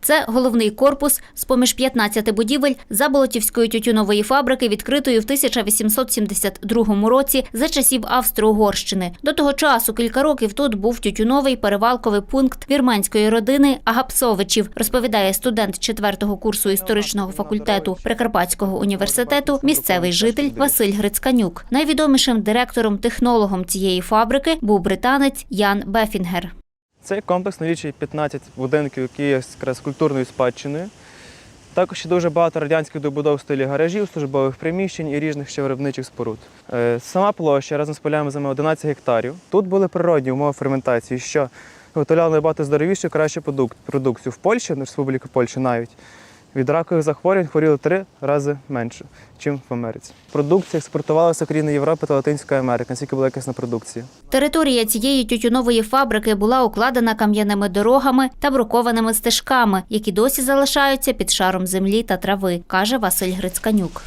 Це головний корпус з поміж 15 будівель Заболотівської тютюнової фабрики, відкритої в 1872 році за часів Австро-Угорщини. До того часу кілька років тут був тютюновий перевалковий пункт вірменської родини Агапсовичів, розповідає студент четвертого курсу історичного факультету Прикарпатського університету, місцевий житель Василь Грицьканюк. Найвідомішим директором-технологом цієї фабрики був британець Ян Бефінгер. Цей комплекс налічує 15 будинків, які є якраз культурною спадщиною. Також ще дуже багато радянських добудов в стилі гаражів, службових приміщень і різних ще виробничих споруд. Е, Сама площа разом з полями займає 11 гектарів. Тут були природні умови ферментації, що виготовляли набагато здоровішу кращу продукцію. В Польщі, на Республіку Польща навіть, від ракових захворювань хворіли три рази менше, ніж в Америці. Продукція експортувалася в країни Європи та Латинської Америки, наскільки була якісна продукція. Територія цієї тютюнової фабрики була укладена кам'яними дорогами та брукованими стежками, які досі залишаються під шаром землі та трави, каже Василь Грицьканюк.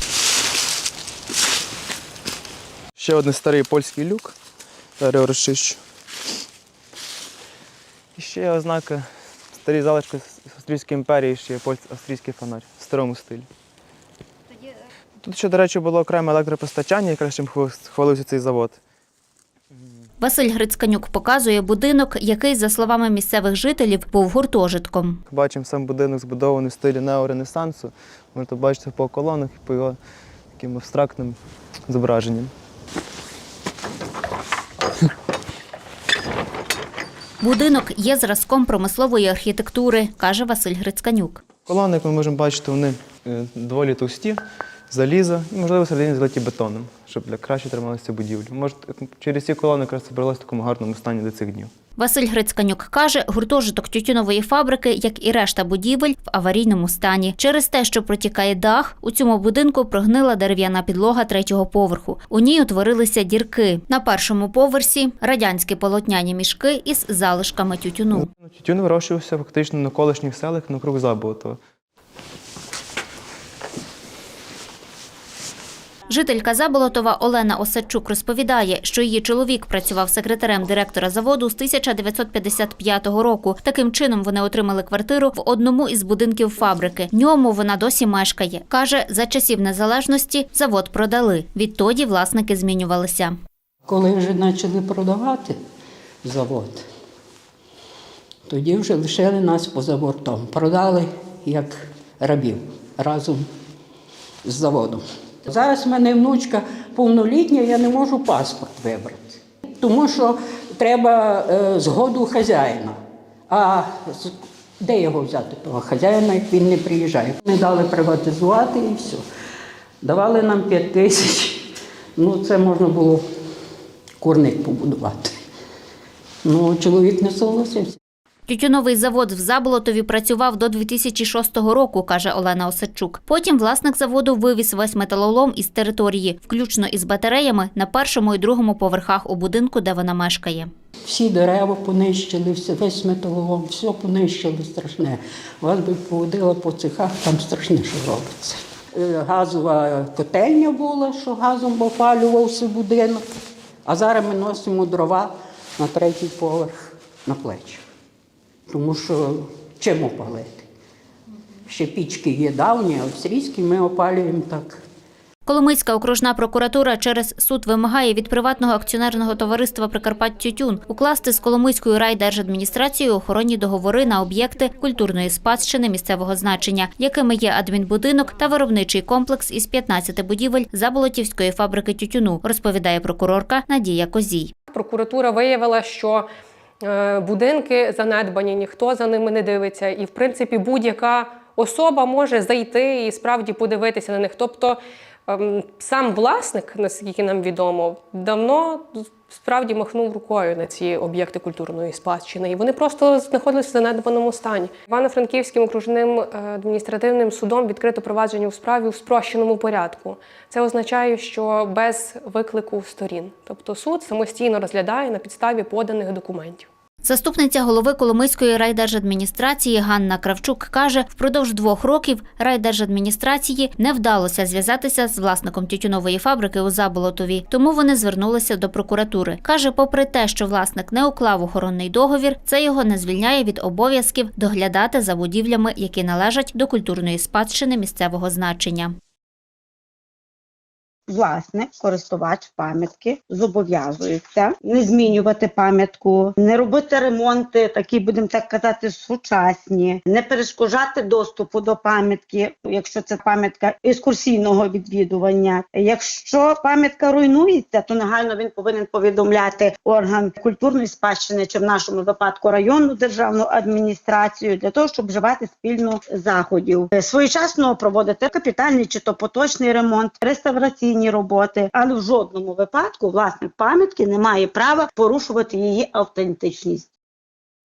Ще один старий польський люк. Зараз його розчищу. І ще є ознака старі залишки з Австрійської імперії, ще є польський австрійський фонарь в старому стилі. Тут ще, до речі, було окреме електропостачання, якраз чим хвал- хвалився цей завод. Василь Грицьканюк показує будинок, який, за словами місцевих жителів, був гуртожитком. Бачимо сам будинок збудований в стилі неоренесансу. Можете бачити по колонах і по його таким абстрактним зображенням. Будинок є зразком промислової архітектури, каже Василь Грицьканюк. Колони, як ми можемо бачити, вони е, доволі товсті, заліза і, можливо, всередині залиті бетоном, щоб для краще трималися будівлі. Може, через ці колони якраз зібралося в такому гарному стані до цих днів. Василь Грицьканюк каже, гуртожиток тютюнової фабрики, як і решта будівель, в аварійному стані. Через те, що протікає дах, у цьому будинку прогнила дерев'яна підлога третього поверху. У ній утворилися дірки. На першому поверсі радянські полотняні мішки із залишками тютюну. Ну, Тютюн вирощувався фактично на колишніх селах навкруг Заболотова. Жителька Заболотова Олена Осадчук розповідає, що її чоловік працював секретарем директора заводу з 1955 року. Таким чином вони отримали квартиру в одному із будинків фабрики. Ньому вона досі мешкає. Каже, за часів незалежності завод продали. Відтоді власники змінювалися. Коли вже почали продавати завод, тоді вже лишили нас поза бортом. Продали як рабів разом з заводом. Зараз в мене внучка повнолітня, я не можу паспорт вибрати, тому що треба е, згоду хазяїна. А де його взяти, того хазяїна, як він не приїжджає? Не дали приватизувати і все. Давали нам 5 тисяч. Ну, це можна було курник побудувати. Ну, чоловік не согласився. Тютюновий завод в Заболотові працював до 2006 року, каже Олена Осадчук. Потім власник заводу вивіз весь металолом із території, включно із батареями, на першому і другому поверхах у будинку, де вона мешкає. Всі дерева понищили, весь металолом, все понищили страшне. Вас би поводила по цехах, там страшне, що робиться. Е, Газова котельня була, що газом опалювався будинок. А зараз ми носимо дрова на третій поверх на плечі. Тому що чим опалити? Ще пічки є давні, австрійські ми опалюємо так. Коломийська окружна прокуратура через суд вимагає від приватного акціонерного товариства «Прикарпаттютюн» укласти з Коломийською райдержадміністрацією охоронні договори на об'єкти культурної спадщини місцевого значення, якими є адмінбудинок та виробничий комплекс із 15 будівель Заболотівської фабрики тютюну, розповідає прокурорка Надія Козій. Прокуратура виявила, що будинки занедбані, ніхто за ними не дивиться, і в принципі будь-яка особа може зайти і справді подивитися на них. Тобто ем, сам власник, наскільки нам відомо, давно справді махнув рукою на ці об'єкти культурної спадщини, і вони просто знаходилися в занедбаному стані. Івано-Франківським окружним е, адміністративним судом відкрито провадження у справі у спрощеному порядку. Це означає, що без виклику сторін, тобто суд самостійно розглядає на підставі поданих документів. Заступниця голови Коломийської райдержадміністрації Ганна Кравчук каже, впродовж двох років райдержадміністрації не вдалося зв'язатися з власником тютюнової фабрики у Заболотові, тому вони звернулися до прокуратури. Каже, попри те, що власник не уклав охоронний договір, це його не звільняє від обов'язків доглядати за будівлями, які належать до культурної спадщини місцевого значення. Власник, користувач пам'ятки зобов'язується не змінювати пам'ятку, не робити ремонти, такі будемо так казати, сучасні, не перешкоджати доступу до пам'ятки, якщо це пам'ятка екскурсійного відвідування. Якщо пам'ятка руйнується, то негайно він повинен повідомляти орган культурної спадщини, чи в нашому випадку районну державну адміністрацію, для того, щоб вживати спільно заходів, своєчасно проводити капітальний чи то поточний ремонт, реставраційні роботи, але в жодному випадку власник пам'ятки не має права порушувати її автентичність.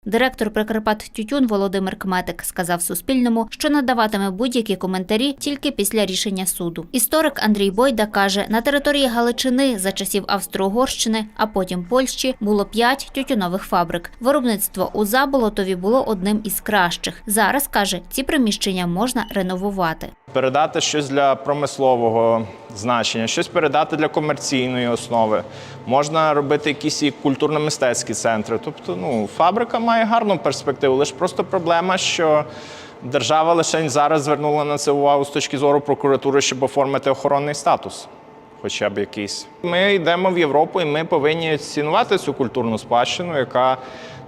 Директор Прикарпат Тютюн Володимир Кметик сказав Суспільному, що надаватиме будь-які коментарі тільки після рішення суду. Історик Андрій Бойда каже, на території Галичини за часів Австро-Угорщини, а потім Польщі було п'ять тютюнових фабрик. Виробництво у Заболотові було одним із кращих. Зараз каже, ці приміщення можна реновувати. передати щось для промислового значення, щось передати для комерційної основи. Можна робити якісь і культурно-мистецькі центри. Тобто, ну, фабрика має гарну перспективу. Лише просто проблема, що держава лише зараз звернула на це увагу з точки зору прокуратури, щоб оформити охоронний статус. Хоча б якийсь. Ми йдемо в Європу, і ми повинні цінувати цю культурну спадщину, яка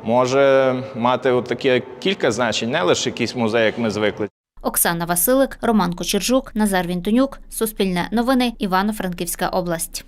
може мати таке кілька значень, не лише якийсь музей, як ми звикли. Оксана Василик, Роман Кочержук, Назар Вінтонюк, Суспільне новини, Івано-Франківська область.